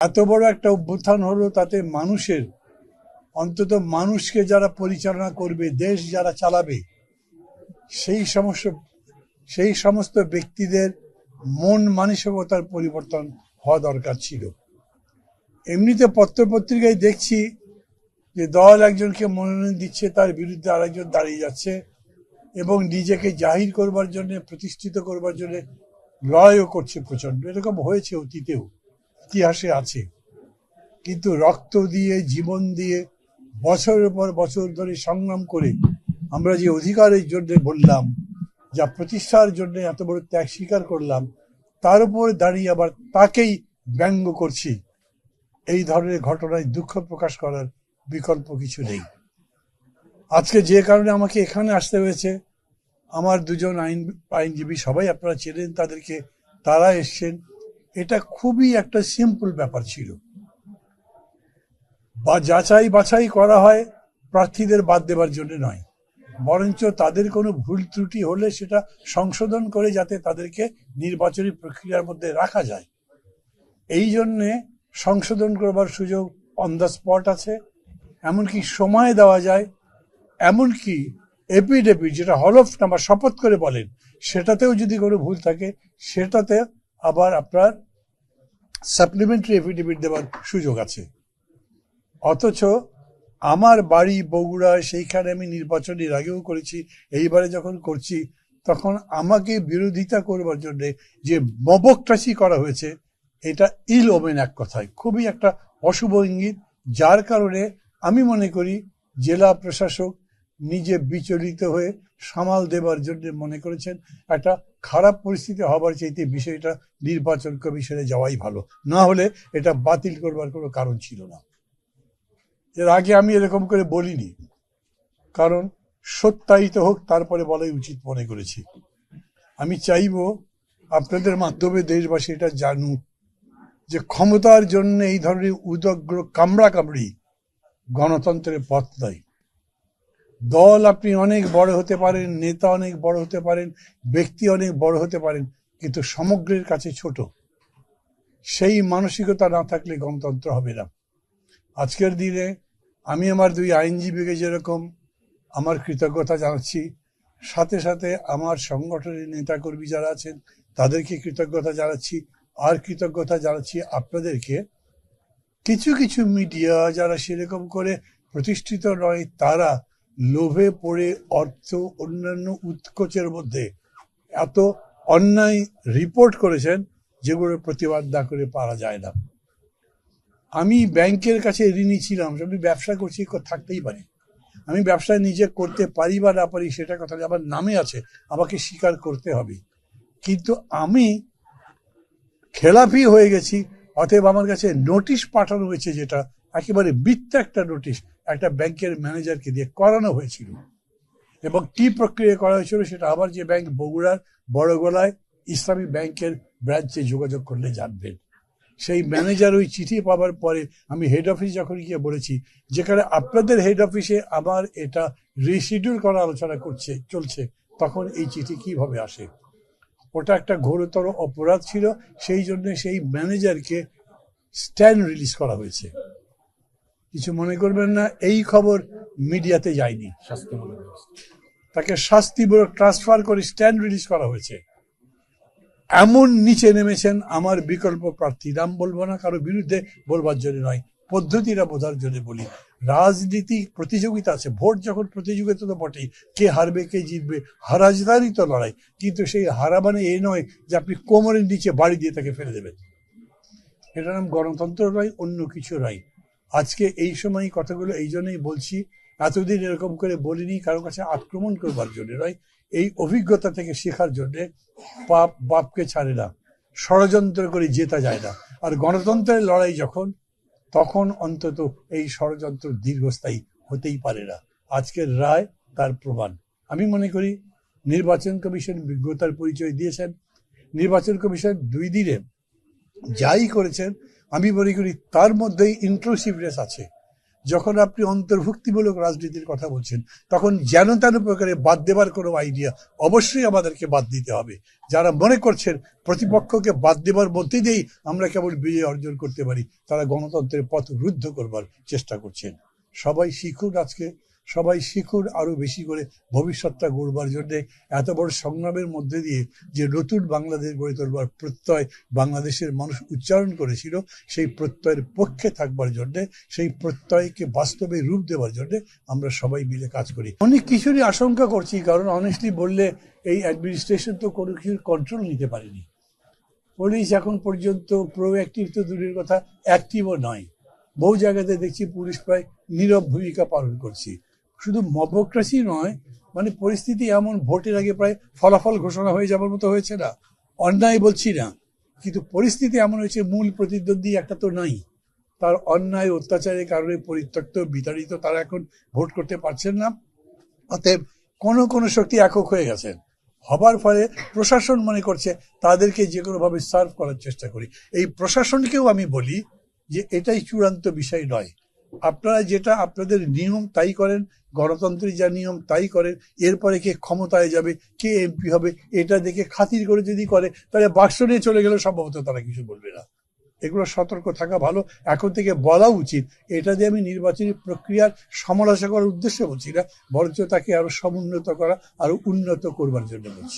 এত বড় একটা অভ্যুত্থান হলো তাতে মানুষের, অন্তত মানুষকে যারা পরিচালনা করবে, দেশ যারা চালাবে, সেই সমস্ত সেই সমস্ত ব্যক্তিদের মন মানসিকতার পরিবর্তন হওয়া দরকার ছিল। এমনিতে পত্রপত্রিকায় দেখছি যে দল একজনকে মনোনয়ন দিচ্ছে, তার বিরুদ্ধে আরেকজন দাঁড়িয়ে যাচ্ছে এবং নিজেকে জাহির করবার জন্য, প্রতিষ্ঠিত করবার জন্য লড়াইও করছে প্রচণ্ড এরকম হয়েছে অতীতেও। ইতিহাসে আছে। কিন্তু রক্ত দিয়ে, জীবন দিয়ে বছরের পর বছর ধরে সংগ্রাম করে আমরা যে অধিকারের জন্য বললাম, যা প্রতিষ্ঠার জন্য এত বড় ত্যাগ স্বীকার করলাম, তার উপর দাঁড়িয়ে আবার তাকেই ব্যঙ্গ করছি। এই ধরনের ঘটনায় দুঃখ প্রকাশ করার বিকল্প কিছু নেই। আজকে যে কারণে আমাকে এখানে আসতে হয়েছে, আমার দুজন আইন আইনজীবী সবাই আপনারা চেনেন, তাদেরকে তারা এসছেন। এটা খুবই একটা সিম্পল ব্যাপার ছিল। বা যাচাই বাছাই করা হয় প্রার্থীদের বাদ দেবার জন্য নয়। বরঞ্চ তাদের কোনো ভুল ত্রুটি হলে সেটা সংশোধন করে যাতে তাদেরকে নির্বাচনী প্রক্রিয়ার মধ্যে রাখা যায়। এই জন্যে সংশোধন করবার সুযোগ অন দ্য স্পট আছে। এমনকি সময় দেওয়া যায়। এমনকি এপিডেপিড যেটা হলফ নাম্বার শপথ করে বলেন, সেটাতেও যদি কোনো ভুল থাকে, সেটাতে আবার আপনার সাপ্লিমেন্টারি এফিডেভিট দেওয়ার সুযোগ আছে। অথচ আমার বাড়ি বগুড়া, সেইখানে আমি নির্বাচনের আগেও করেছি, এইবারে যখন করছি, তখন আমাকে বিরোধিতা করবার জন্য যে মবকটাসি করা হয়েছে, এটা ইল ওমেন এক কথায়। খুবই একটা অশুভ ইঙ্গিত, যার কারণে আমি মনে করি, জেলা প্রশাসক নিজে বিচলিত হয়ে সামাল দেবার জন্য মনে করেছেন, একটা খারাপ পরিস্থিতি হবার চাইতে বিষয়টা নির্বাচন কমিশনে যাওয়াই ভালো। না হলে এটা বাতিল করবার কোনো কারণ ছিল না। এর আগে আমি এরকম করে বলিনি। কারণ সত্যায়িত হোক, তারপরে বলাই উচিত মনে করেছি। আমি চাইব আপনাদের মাধ্যমে দেশবাসী এটা জানুক যে ক্ষমতার জন্য এই ধরনের উদগ্র কামড়া কামড়ি গণতন্ত্রের পথ নয় দল আপনি অনেক বড় হতে পারেন, নেতা অনেক বড় হতে পারেন, ব্যক্তি অনেক বড় হতে পারেন, কিন্তু সমগ্রের কাছে ছোট। সেই মানসিকতা না থাকলে গণতন্ত্র হবে না। আজকের দিনে আমি আমার দুই আইনজীবীকে যেরকম আমার কৃতজ্ঞতা জানাচ্ছি, সাথে সাথে আমার সংগঠনের নেতাকর্মী যারা আছেন, তাদেরকে কৃতজ্ঞতা জানাচ্ছি, আর কৃতজ্ঞতা জানাচ্ছি আপনাদেরকে। কিছু কিছু মিডিয়া যারা সেরকম করে প্রতিষ্ঠিত নয়, তারা লোভে পড়ে অর্থ অন্যান্য উৎকোচের মধ্যে এত অন্যায় রিপোর্ট করেছেন যেগুলোর প্রতিবাদ না করে পারা যায় না। আমি ব্যাংকের কাছে ঋণী ছিলাম, আমি ব্যবসা করছি থাকতেই পারি। আমি ব্যবসা নিজে করতে পারি বা না পারি সেটা কথা আমার নামে আছে, আমাকে স্বীকার করতে হবে। কিন্তু আমি খেলাপি হয়ে গেছি, অতএব আমার কাছে নোটিশ পাঠানো হয়েছে যেটা একেবারে বৃত্ত একটা নোটিশ একটা ব্যাংকের ম্যানেজারকে দিয়ে করানো হয়েছিল। এবং কি প্রক্রিয়া করা হয়েছিল সেটা আবার যে ব্যাংক বগুড়ার বড় গলায় ইসলামী ব্যাংকের ব্রাঞ্চে যোগাযোগ করলে জানবেন। সেই ম্যানেজার ওই চিঠি পাওয়ার পরে আমি হেড অফিস যখন গিয়ে বলেছি, যেখানে আপনাদের হেড অফিসে আবার এটা রিশিডিউল করা আলোচনা করছে, চলছে, তখন এই চিঠি কীভাবে আসে? ওটা একটা ঘোরতর অপরাধ ছিল, সেই জন্য সেই ম্যানেজারকে স্ট্যান্ড রিলিজ করা হয়েছে। কিছু মনে করবেন না, এই খবর মিডিয়াতে যায়নি। তাকে শাস্তিমূলক ট্রান্সফার করে স্ট্যান্ড রিলিজ করা হয়েছে। এমন নিচে নেমেছেন আমার বিকল্প প্রার্থী। নাম বলব না, কারও বিরুদ্ধে বলবার জন্য নয়, পদ্ধতিটা বোঝার জন্য বলি। রাজনীতি প্রতিযোগিতা আছে, ভোট যখন প্রতিযোগিতা তো বটেই, কে হারবে, কে জিতবে হারাজদারই তো লড়াই, কিন্তু সেই হারা মানে এই নয় যে আপনি কোমরের নিচে বাড়ি দিয়ে তাকে ফেলে দেবেন। এটা নাম গণতন্ত্র নয়, অন্য কিছু নয়। আজকে এই সময় কথাগুলো এই জন্যই বলছি, এতদিন এরকম করে বলিনি, কারও কাছে আক্রমণ করবার জন্য নয়, এই অভিজ্ঞতা থেকে শেখার জন্যে পাপ বাপকে ছাড়ে না, ষড়যন্ত্র করে জেতা যায় না। আর গণতন্ত্রের লড়াই যখন, তখন অন্তত এই ষড়যন্ত্র দীর্ঘস্থায়ী হতেই পারে না। আজকের রায় তার প্রমাণ। আমি মনে করি, নির্বাচন কমিশন বিজ্ঞতার পরিচয় দিয়েছেন। নির্বাচন কমিশন দুই দিনে যাই করেছেন, আমি মনে করি তার মধ্যেই ইনক্লুসিভনেস আছে। যখন আপনি অন্তর্ভুক্তিমূলক রাজনীতির কথা বলছেন, তখন যেন তেন প্রকারে বাদ দেবার কোনো আইডিয়া অবশ্যই আমাদেরকে বাদ দিতে হবে। যারা মনে করছেন প্রতিপক্ষকে বাদ দেবার মধ্যে দিয়েই আমরা কেবল বিজয় অর্জন করতে পারি, তারা গণতন্ত্রের পথ রুদ্ধ করবার চেষ্টা করছেন। সবাই শিখুন আজকে। সবাই শিখুন আরও বেশি করে ভবিষ্যৎটা গড়বার জন্য। এত বড় সংগ্রামের মধ্যে দিয়ে যে নতুন বাংলাদেশ গড়ে তোলবার প্রত্যয় বাংলাদেশের মানুষ উচ্চারণ করেছিল, সেই প্রত্যয়ের পক্ষে থাকবার জন্য, সেই প্রত্যয়কে বাস্তবে রূপ দেওয়ার জন্য আমরা সবাই মিলে কাজ করি। অনেক কিছুরই আশঙ্কা করছি, কারণ অনেস্টলি বললে এই অ্যাডমিনিস্ট্রেশন তো কোনো কিছুর কন্ট্রোল নিতে পারেনি। পুলিশ এখন পর্যন্ত প্রোঅ্যাক্টিভ তো দূরের কথা অ্যাক্টিভও নয়। বহু জায়গাতে দেখছি পুলিশ প্রায় নীরব ভূমিকা পালন করছে। শুধু মবক্রেসি নয় মানে পরিস্থিতি এমন ভোটের আগে প্রায় ফলাফল ঘোষণা হয়ে যাবার মতো হয়েছে না। অন্যায় বলছি না, কিন্তু পরিস্থিতি এমন হয়েছে, মূল প্রতিদ্বন্দ্বী একটা তো নাই। তার অন্যায় অত্যাচারের কারণে পরিত্যক্ত, বিতাড়িত তারা এখন ভোট করতে পারছেন না। অতএব কোনো কোনো শক্তি একক হয়ে গেছেন হবার ফলে প্রশাসন মনে করছে, তাদেরকে যে কোনোভাবে সার্ভ করার চেষ্টা করি। এই প্রশাসনকেও আমি বলি যে, এটাই চূড়ান্ত বিষয় নয়। আপনারা যেটা আপনাদের নিয়ম তাই করেন, গণতন্ত্রের যা নিয়ম তাই করেন, এরপরে কে ক্ষমতায় যাবে, কে এমপি হবে, এটা দেখে খাতির করে যদি করে, তাহলে বাক্স নিয়ে চলে গেলে সম্ভবত তারা কিছু বলবে না। এগুলো সতর্ক থাকা ভালো। এখন থেকে বলা উচিত, এটা দিয়ে আমি নির্বাচনী প্রক্রিয়ার সমালোচনা করার উদ্দেশ্যে বলছি না, বরঞ্চ তাকে আরও সমুন্নত করা, আরও উন্নত করবার জন্য বলছি।